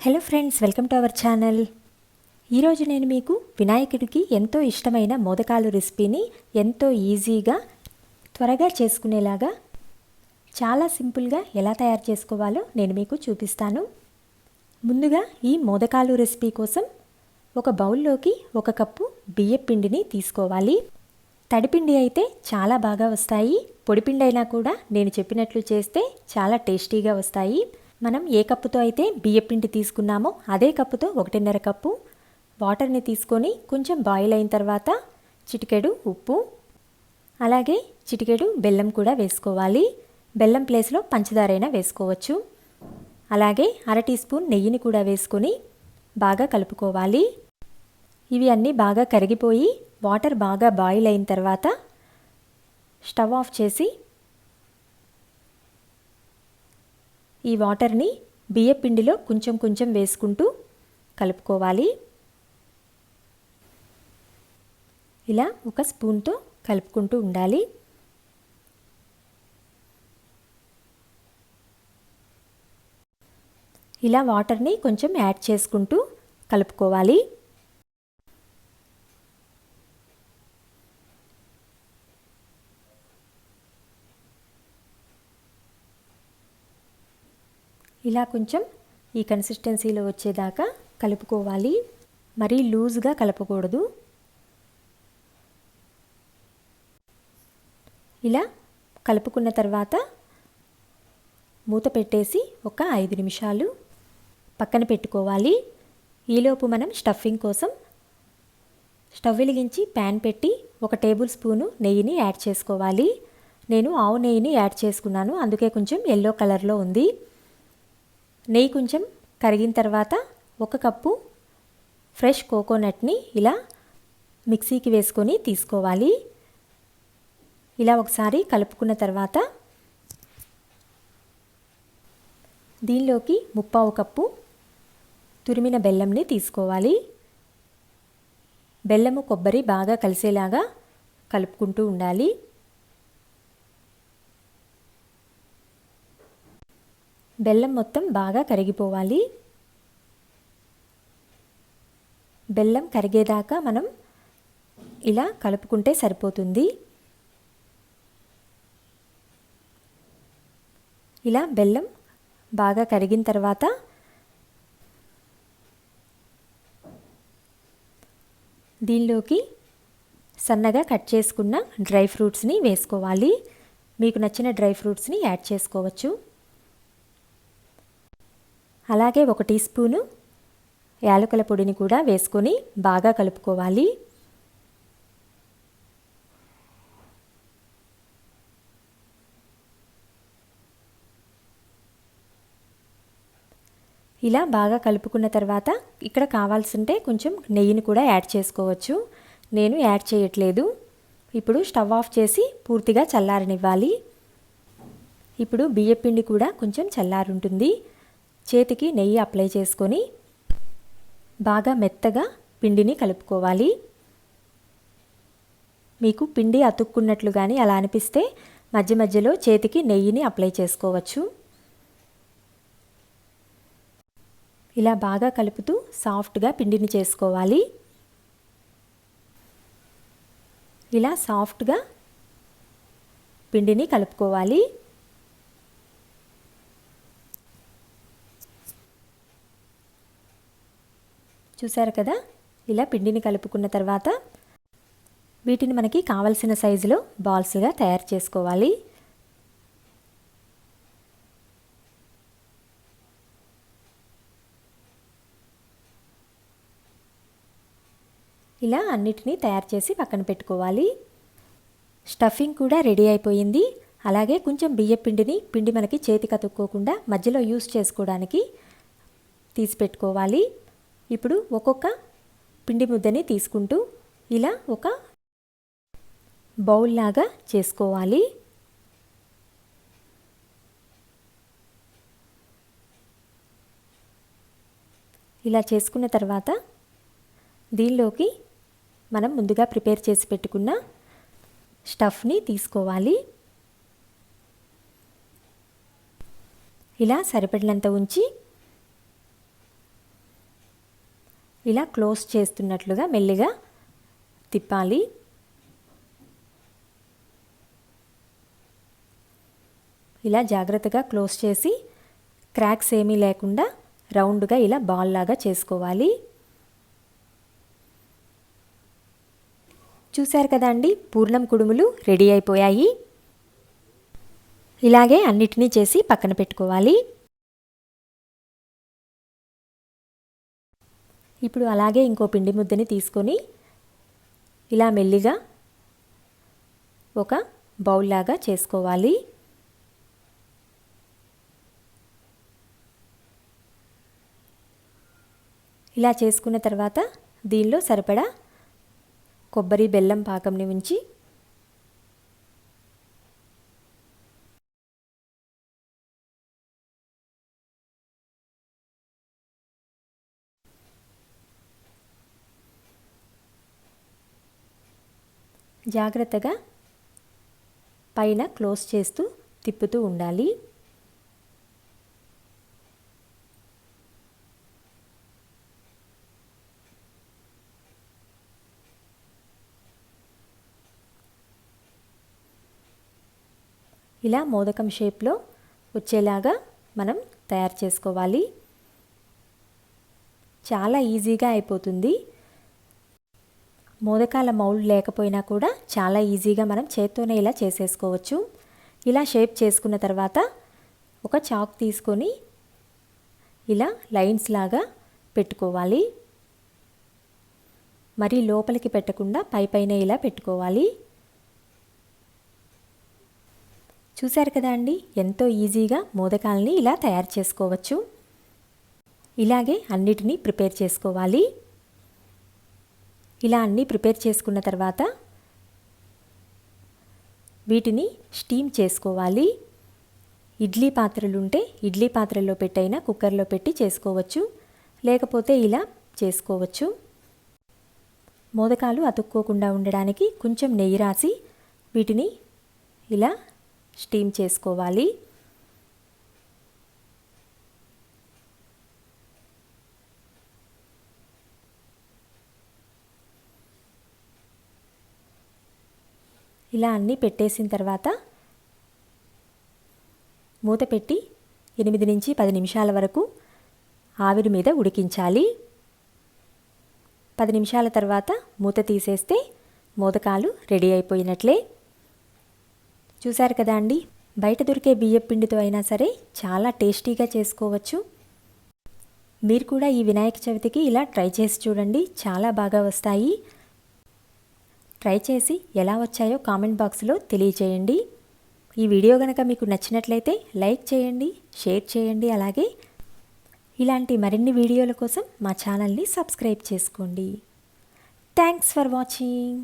Hello friends welcome to our channel ఈరోజు నేను మీకు వినాయకుడికి ఎంతో ఇష్టమైన మోదకాలు రెసిపీని ఎంతో ఈజీగా త్వరగా చేసుకునేలాగా చాలా సింపుల్గా ఎలా తయారు చేసుకోవాలో నేను మీకు చూపిస్తాను. ముందుగా ఈ మోదకాలు రెసిపీ కోసం ఒక బౌల్లోకి ఒక కప్పు బియ్య పిండిని తీసుకోవాలి. తడిపిండి అయితే చాలా బాగా వస్తాయి. పొడిపిండి అయినా కూడా నేను చెప్పినట్లు చేస్తే చాలా టేస్టీగా వస్తాయి. మనం ఏ కప్పుతో అయితే బియ్యపిండి తీసుకున్నామో అదే కప్పుతో ఒకటిన్నర కప్పు వాటర్ని తీసుకొని కొంచెం బాయిల్ అయిన తర్వాత చిటికెడు ఉప్పు అలాగే చిటికెడు బెల్లం కూడా వేసుకోవాలి. బెల్లం ప్లేస్లో పంచదారైనా వేసుకోవచ్చు. అలాగే అర టీ స్పూన్ నెయ్యిని కూడా వేసుకొని బాగా కలుపుకోవాలి. ఇవి అన్నీ బాగా కరిగిపోయి వాటర్ బాగా బాయిల్ అయిన తర్వాత స్టవ్ ఆఫ్ చేసి ఈ వాటర్ని బియ్యపిండిలో కొంచెం కొంచెం వేసుకుంటూ కలుపుకోవాలి. ఇలా ఒక స్పూన్తో కలుపుకుంటూ ఉండాలి. ఇలా వాటర్ని కొంచెం యాడ్ చేసుకుంటూ కలుపుకోవాలి. ఇలా కొంచెం ఈ కన్సిస్టెన్సీలో వచ్చేదాకా కలుపుకోవాలి. మరీ లూజ్గా కలపకూడదు. ఇలా కలుపుకున్న తర్వాత మూత పెట్టేసి ఒక ఐదు నిమిషాలు పక్కన పెట్టుకోవాలి. ఈలోపు మనం స్టఫింగ్ కోసం స్టవ్ వెలిగించి ప్యాన్ పెట్టి ఒక టేబుల్ స్పూను నెయ్యిని యాడ్ చేసుకోవాలి. నేను ఆవు నెయ్యిని యాడ్ చేసుకున్నాను. అందుకే కొంచెం ఎల్లో కలర్లో ఉంది. నెయ్యి కొంచెం కరిగిన తర్వాత ఒక కప్పు ఫ్రెష్ కోకోనట్ని ఇలా మిక్సీకి వేసుకొని తీసుకోవాలి. ఇలా ఒకసారి కలుపుకున్న తర్వాత దీనిలోకి ముప్పావు కప్పు తురిమిన బెల్లంని తీసుకోవాలి. బెల్లము కొబ్బరి బాగా కలిసేలాగా కలుపుకుంటూ ఉండాలి. బెల్లం మొత్తం బాగా కరిగిపోవాలి. బెల్లం కరిగేదాకా మనం ఇలా కలుపుకుంటే సరిపోతుంది. ఇలా బెల్లం బాగా కరిగిన తర్వాత దీనిలోకి సన్నగా కట్ చేసుకున్న డ్రై ఫ్రూట్స్ని వేసుకోవాలి. మీకు నచ్చిన డ్రై ఫ్రూట్స్ని యాడ్ చేసుకోవచ్చు. అలాగే ఒక టీ స్పూను యాలకుల పొడిని కూడా వేసుకొని బాగా కలుపుకోవాలి. ఇలా బాగా కలుపుకున్న తర్వాత ఇక్కడ కావాల్సింటే కొంచెం నెయ్యిని కూడా యాడ్ చేసుకోవచ్చు. నేను యాడ్ చేయట్లేదు. ఇప్పుడు స్టవ్ ఆఫ్ చేసి పూర్తిగా చల్లారనివ్వాలి. ఇప్పుడు బియ్యపిండి కూడా కొంచెం చల్లారుంటుంది. చేతికి నెయ్యి అప్లై చేసుకొని బాగా మెత్తగా పిండిని కలుపుకోవాలి. మీకు పిండి అతుక్కున్నట్లు కానీ అలా అనిపిస్తే మధ్య మధ్యలో చేతికి నెయ్యిని అప్లై చేసుకోవచ్చు. ఇలా బాగా కలుపుతూ సాఫ్ట్గా పిండిని చేసుకోవాలి. ఇలా సాఫ్ట్గా పిండిని కలుపుకోవాలి. చూసారు కదా? ఇలా పిండిని కలుపుకున్న తర్వాత వీటిని మనకి కావలసిన సైజులో బాల్స్గా తయారు చేసుకోవాలి. ఇలా అన్నిటినీ తయారు చేసి పక్కన పెట్టుకోవాలి. స్టఫింగ్ కూడా రెడీ అయిపోయింది. అలాగే కొంచెం బియ్య పిండిని పిండి మనకి చేతికి అతుక్కోకుండా మధ్యలో యూస్ చేసుకోవడానికి తీసి పెట్టుకోవాలి ఇప్పుడు ఒక్కొక్క పిండి ముద్దని తీసుకుంటూ ఇలా ఒక బౌల్ లాగా చేసుకోవాలి. ఇలా చేసుకున్న తర్వాత దీనిలోకి మనం ముందుగా ప్రిపేర్ చేసి పెట్టుకున్న స్టఫ్ని తీసుకోవాలి. ఇలా సరిపడినంత ఉంచి ఇలా క్లోజ్ చేస్తున్నట్లుగా మెల్లిగా తిప్పాలి. ఇలా జాగ్రత్తగా క్లోజ్ చేసి క్రాక్స్ ఏమీ లేకుండా రౌండ్గా ఇలా బాల్ లాగా చేసుకోవాలి. చూశారు కదండి పూర్ణం కుడుములు రెడీ అయిపోయాయి. ఇలాగే అన్నిటినీ చేసి పక్కన పెట్టుకోవాలి. ఇప్పుడు అలాగే ఇంకో పిండి ముద్దని తీసుకొని ఇలా మెల్లిగా ఒక బౌల్ లాగా చేసుకోవాలి. ఇలా చేసుకున్న తర్వాత దీనిలో సరిపడా కొబ్బరి బెల్లం పాకంని ఉంచి జాగ్రత్తగా పైన క్లోజ్ చేస్తూ తిప్పుతూ ఉండాలి. ఇలా మోదకం షేప్లో వచ్చేలాగా మనం తయారు చేసుకోవాలి. చాలా ఈజీగా అయిపోతుంది. మోదకాల మౌల్డ్ లేకపోయినా కూడా చాలా ఈజీగా మనం చేత్తోనే ఇలా చేసేసుకోవచ్చు. ఇలా షేప్ చేసుకున్న తర్వాత ఒక చాక్ తీసుకొని ఇలా లైన్స్ లాగా పెట్టుకోవాలి. మరి లోపలికి పెట్టకుండా పై పైన ఇలా పెట్టుకోవాలి. చూశారు కదా అండి ఎంతో ఈజీగా మోదకాలని ఇలా తయారు చేసుకోవచ్చు. ఇలాగే అన్నిటినీ ప్రిపేర్ చేసుకోవాలి. ఇలా అన్నీ ప్రిపేర్ చేసుకున్న తర్వాత వీటిని స్టీమ్ చేసుకోవాలి. ఇడ్లీ పాత్రలు ఉంటే ఇడ్లీ పాత్రలో పెట్టైనా కుక్కర్లో పెట్టి చేసుకోవచ్చు. లేకపోతే ఇలా చేసుకోవచ్చు. మోదకాలు అతుక్కోకుండా ఉండడానికి కొంచెం నెయ్యి రాసి వీటిని ఇలా స్టీమ్ చేసుకోవాలి. ఇలా అన్నీ పెట్టేసిన తర్వాత మూత పెట్టి ఎనిమిది నుంచి పది నిమిషాల వరకు ఆవిరి మీద ఉడికించాలి. పది నిమిషాల తర్వాత మూత తీసేస్తే మోదకాలు రెడీ అయిపోయినట్లే. చూశారు కదా అండి? బయట దొరికే బియ్యం పిండితో అయినా సరే చాలా టేస్టీగా చేసుకోవచ్చు. మీరు కూడా ఈ వినాయక చవితికి ఇలా ట్రై చేసి చూడండి. చాలా బాగా వస్తాయి. ట్రై చేసి ఎలా వచ్చాయో కామెంట్ బాక్స్లో తెలియచేయండి. ఈ వీడియో కనుక మీకు నచ్చినట్లయితే లైక్ చేయండి షేర్ చేయండి అలాగే ఇలాంటి మరిన్ని వీడియోల కోసం మా ఛానల్ని సబ్స్క్రైబ్ చేసుకోండి. Thanks for watching.